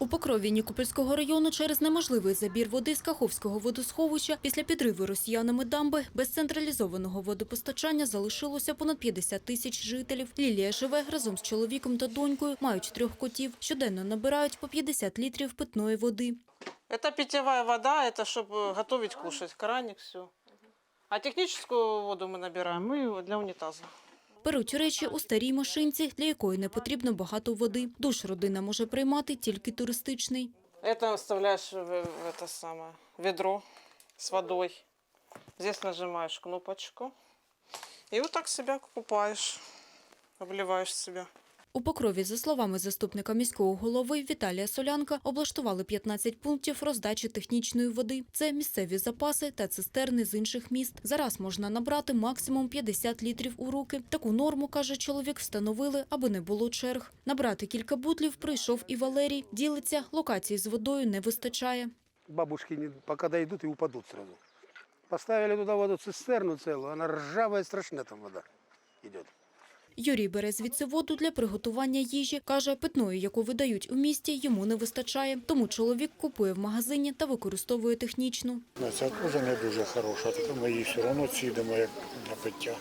У Покрові Нікопольського району через неможливий забір води з Каховського водосховища після підриву росіянами дамби без централізованого водопостачання залишилося понад 50 тисяч жителів. Лілія живе разом з чоловіком та донькою, мають трьох котів. Щоденно набирають по 50 літрів питної води. Это питьевая вода, это чтобы готовить, кушать, краник, все. А техническую воду мы набираем мы для унитаза. Беруть речі у старій машинці, для якої не потрібно багато води. Душ родина може приймати тільки туристичний. Это вставляєш в, в это самое ведро с водой. Здесь нажимаєш кнопочку. і отак себе купаєш, обливаєш себя. У Покрові, за словами заступника міського голови Віталія Солянка, облаштували 15 пунктів роздачі технічної води. Це місцеві запаси та цистерни з інших міст. Зараз можна набрати максимум 50 літрів у руки. Таку норму, каже чоловік, встановили, аби не було черг. Набрати кілька бутлів прийшов і Валерій. Ділиться, локації з водою не вистачає. бабушки не, пока дойдут и упадут сразу. Поставили туда воду цистерну целую, она ржавая, страшная там вода идет. Юрій бере звідси воду для приготування їжі. Каже, питної, яку видають у місті, йому не вистачає. Тому чоловік купує в магазині та використовує технічну. Ну, Ця теж не дуже хороша, так ми її все одно цідимо як для пиття.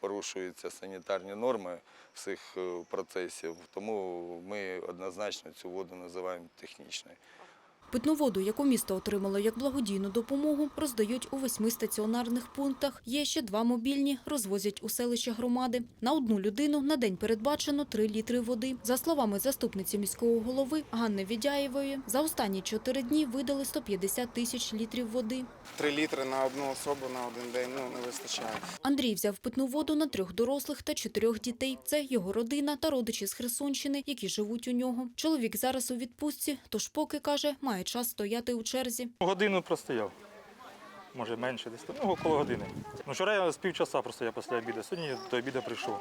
Порушуються санітарні норми всіх е, процесів, тому ми однозначно цю воду називаємо технічною. Питну воду, яку місто отримало як благодійну допомогу, роздають у восьми стаціонарних пунктах. Є ще два мобільні, розвозять у селище громади. На одну людину на день передбачено три літри води. За словами заступниці міського голови Ганни Відяєвої, за останні чотири дні видали 150 тисяч літрів води. Три літри на одну особу на один день ну, не вистачає. Андрій взяв питну воду на трьох дорослих та чотирьох дітей. Це його родина та родичі з Херсонщини, які живуть у нього. Чоловік зараз у відпустці, тож поки, каже, має час стояти у черзі. Годину простояв. Може менше десь. Ну, около години. Ну, вчора я з півчаса простояв після обіду. Сьогодні до обіду прийшов.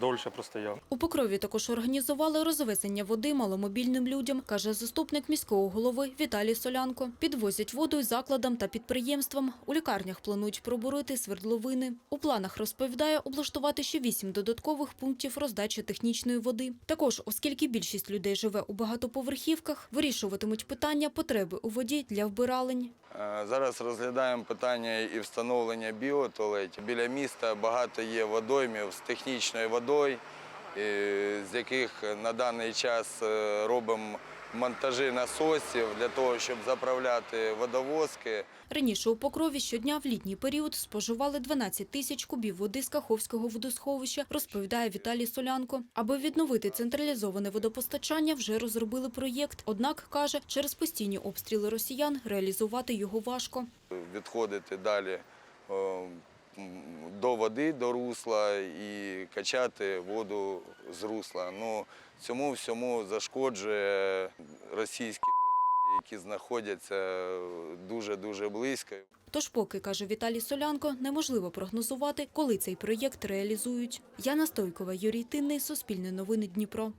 Дольше простояв. У Покрові також організували розвезення води маломобільним людям, каже заступник міського голови Віталій Солянко. Підвозять воду й закладам та підприємствам. У лікарнях планують пробурити свердловини. У планах розповідає облаштувати ще вісім додаткових пунктів роздачі технічної води. Також, оскільки більшість людей живе у багатоповерхівках, вирішуватимуть питання потреби у воді для вбиралень. Е, Зараз розглядаємо питання і встановлення біотуалетів. Біля міста багато є водоймів з технічною водою, з яких на даний час е, робимо монтажі насосів для того, щоб заправляти водовозки. Раніше у Покрові щодня в літній період споживали 12 тисяч кубів води з Каховського водосховища, розповідає Віталій Солянко. Аби відновити централізоване водопостачання, вже розробили проєкт. Однак, каже, через постійні обстріли росіян реалізувати його важко. відходити далі м, до води, до русла і качати воду з русла. Ну, цьому всьому зашкоджує російські які знаходяться дуже-дуже близько. Тож поки, каже Віталій Солянко, неможливо прогнозувати, коли цей проєкт реалізують. Яна Стойкова, Юрій Тинний, Суспільне новини Дніпро.